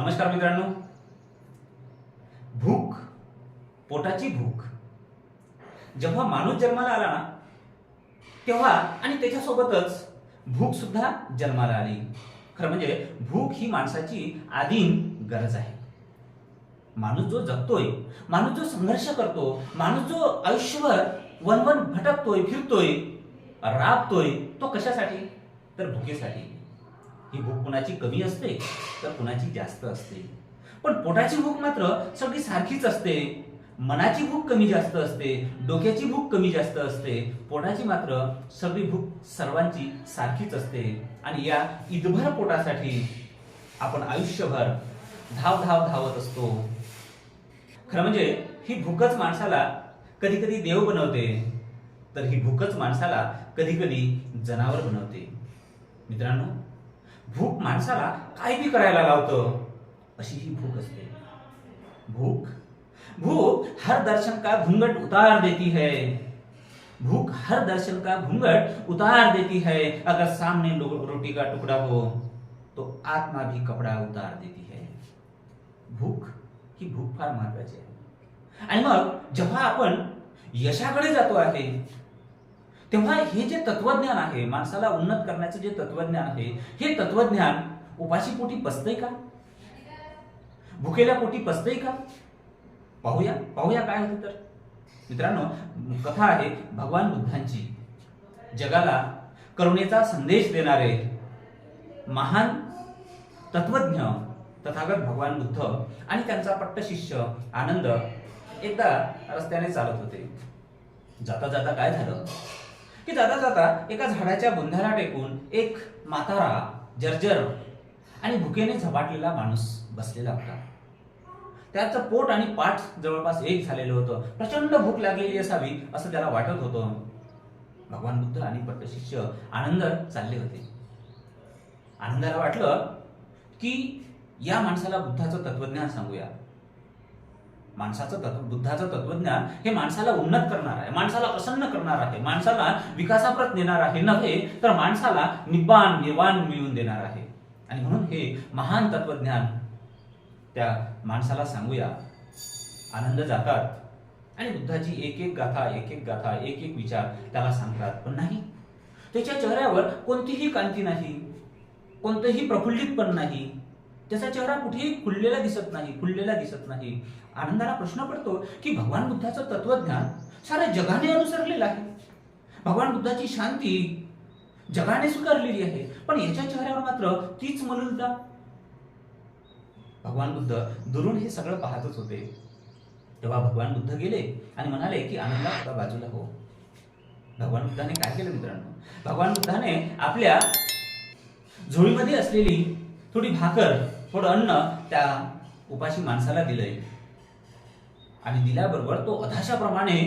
नमस्कार मित्रांनो. भूक पोटाची भूक. जेव्हा माणूस जन्माला आला ना तेव्हा आणि त्याच्यासोबतच भूक सुद्धा जन्माला आली. खरं म्हणजे भूक ही माणसाची आदिम गरज आहे. माणूस जो जगतोय माणूस जो संघर्ष करतो माणूस जो आयुष्यभर वनवन भटकतोय फिरतोय राबतोय तो कशासाठी? तर भुकेसाठी. ही भूक कुणाची कमी असते तर कुणाची जास्त असते. पण पोटाची भूक मात्र सगळी सारखीच असते. मनाची भूक कमी जास्त असते डोक्याची भूक कमी जास्त असते पोटाची मात्र सगळी भूक सर्वांची सारखीच असते. आणि या ईदभर पोटासाठी आपण आयुष्यभर धाव धाव धावत असतो. खरं म्हणजे ही भूकच माणसाला कधी कधी देव बनवते तर ही भूकच माणसाला कधी कधी जनावर बनवते. मित्रांनो भूक माणसाला काय बी करायला लावतं? अशी ही भूक असते. भूक? भूक हर दर्शन का घूंघट उतार देती है. भूख हर दर्शन का घूंघट उतार देती है। अगर सामने लो- रोटी का टुकड़ा हो तो आत्मा भी कपड़ा उतार देती है। भूक ही भूक फार महत्वाची आहे. आणि मग जेव्हा आपण यशाकडे जातो आहे तेव्हा हे जे तत्वज्ञान आहे माणसाला उन्नत करण्याचं जे तत्वज्ञान आहे हे तत्वज्ञान उपाशी पोटी पसतंय का? भुकेल्या पोटी पसतंय का? पाहूया पाहूया काय होतं तर. मित्रांनो कथा आहे भगवान बुद्धांची. जगाला करुणेचा संदेश देणारे महान तत्वज्ञ तथागत भगवान बुद्ध आणि त्यांचा पट्ट शिष्य आनंद एकदा रस्त्याने चालत होते. जाता जाता काय झालं? की जाता जाता एका झाडाच्या बुंध्याला टेकून एक म्हातारा जर्जर आणि भुकेने झपाटलेला माणूस बसलेला होता. त्याचं पोट आणि पाठ जवळपास एक झालेलं होतं. प्रचंड भूक लागलेली असावी असं त्याला वाटत होतं. भगवान बुद्ध आणि पट्टशिष्य आनंद चालले होते. आनंदाला वाटलं की या माणसाला बुद्धाचं तत्वज्ञान सांगूया. माणसाचं तत्व बुद्धाचं तत्वज्ञान हे माणसाला उन्नत करणार आहे. माणसाला प्रसन्न करणार आहे. माणसाला विकासाप्रत नेणार आहे नव्हे तर माणसाला निब्बाण निर्वाण मिळवून देणार आहे. आणि म्हणून हे महान तत्वज्ञान त्या माणसाला सांगूया. आनंद जातात. आणि बुद्धाची एक एक गाथा एक एक गाथा एक एक विचार त्याला सांगतात. पण नाही. त्याच्या चेहऱ्यावर कोणतीही कांती नाही. कोणतंही प्रफुल्लित पण नाही. त्याचा चेहरा कुठेही खुललेला दिसत नाही खुललेला दिसत नाही. आनंदाला प्रश्न पडतो की भगवान बुद्धाचं तत्वज्ञान साऱ्या जगाने अनुसरलेलं आहे. भगवान बुद्धाची शांती जगाने स्वीकारलेली आहे. पण याच्या चेहऱ्यावर मात्र तीच मलुलता. भगवान बुद्ध दुरून हे सगळं पाहतच होते. तेव्हा भगवान बुद्ध गेले आणि म्हणाले की आनंदा आता बाजूला हो. भगवान बुद्धाने काय केलं मित्रांनो? भगवान बुद्धाने आपल्या झोळीमध्ये असलेली थोडी भाकर थोडं अन्न त्या उपाशी माणसाला दिलंय. आणि दिल्याबरोबर तो अधाशाप्रमाणे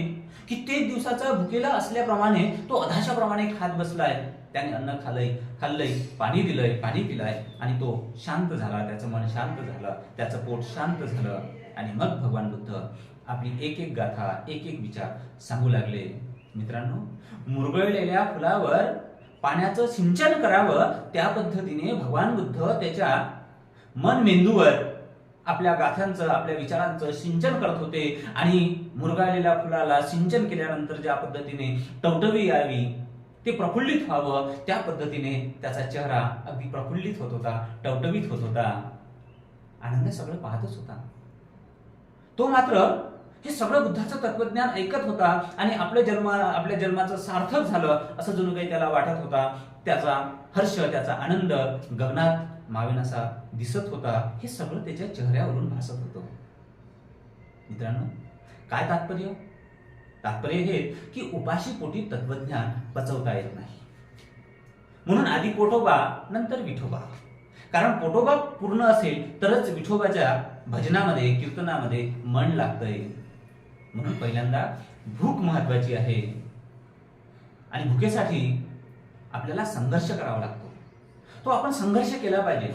कित्येक दिवसाचा भुकेला असल्याप्रमाणे तो अधाशाप्रमाणे खात बसलाय. त्याने अन्न खाल्लंय खाल्लंय पाणी दिलंय पाणी पिलाय आणि तो शांत झाला. त्याचं मन शांत झालं त्याचं पोट शांत झालं आणि मग भगवान बुद्ध आपली एक एक गाथा एक एक विचार सांगू लागले. मित्रांनो मुरगळलेल्या फुलावर पाण्याचं सिंचन करावं त्या पद्धतीने भगवान बुद्ध त्याच्या मन मेंदूवर आपल्या गाथ्यांचं आपल्या विचारांचं सिंचन करत होते आणि मुरगाळलेल्या फुलाला सिंचन केल्यानंतर ज्या पद्धतीने टवटवी यावी ते प्रफुल्लित व्हावं त्या पद्धतीने त्याचा चेहरा अगदी प्रफुल्लित होत होता टवटवीत होत होता. आनंद सगळं पाहतच होता. तो मात्र हे सगळं बुद्धाचं तत्वज्ञान ऐकत होता आणि आपल्या जन्म आपल्या जन्माचं सार्थक झालं असं जणू काही त्याला वाटत होता. त्याचा हर्ष त्याचा आनंद गगनात मावेनासा दिसत होता हे सगळं त्याच्या चेहऱ्यावरून भासत होतं. मित्रांनो काय तात्पर्य? तात्पर्य हे की उपाशी पोटी तत्वज्ञान पचवता येत नाही. म्हणून आधी पोटोबा नंतर विठोबा. कारण पोटोबा पूर्ण असेल तरच विठोबाच्या भजनामध्ये कीर्तनामध्ये मन लागतंय. म्हणून पहिल्यांदा भूक महत्वाची आहे. आणि भुकेसाठी आपल्याला संघर्ष करावा लागतो. तो आपण संघर्ष केला पाहिजे.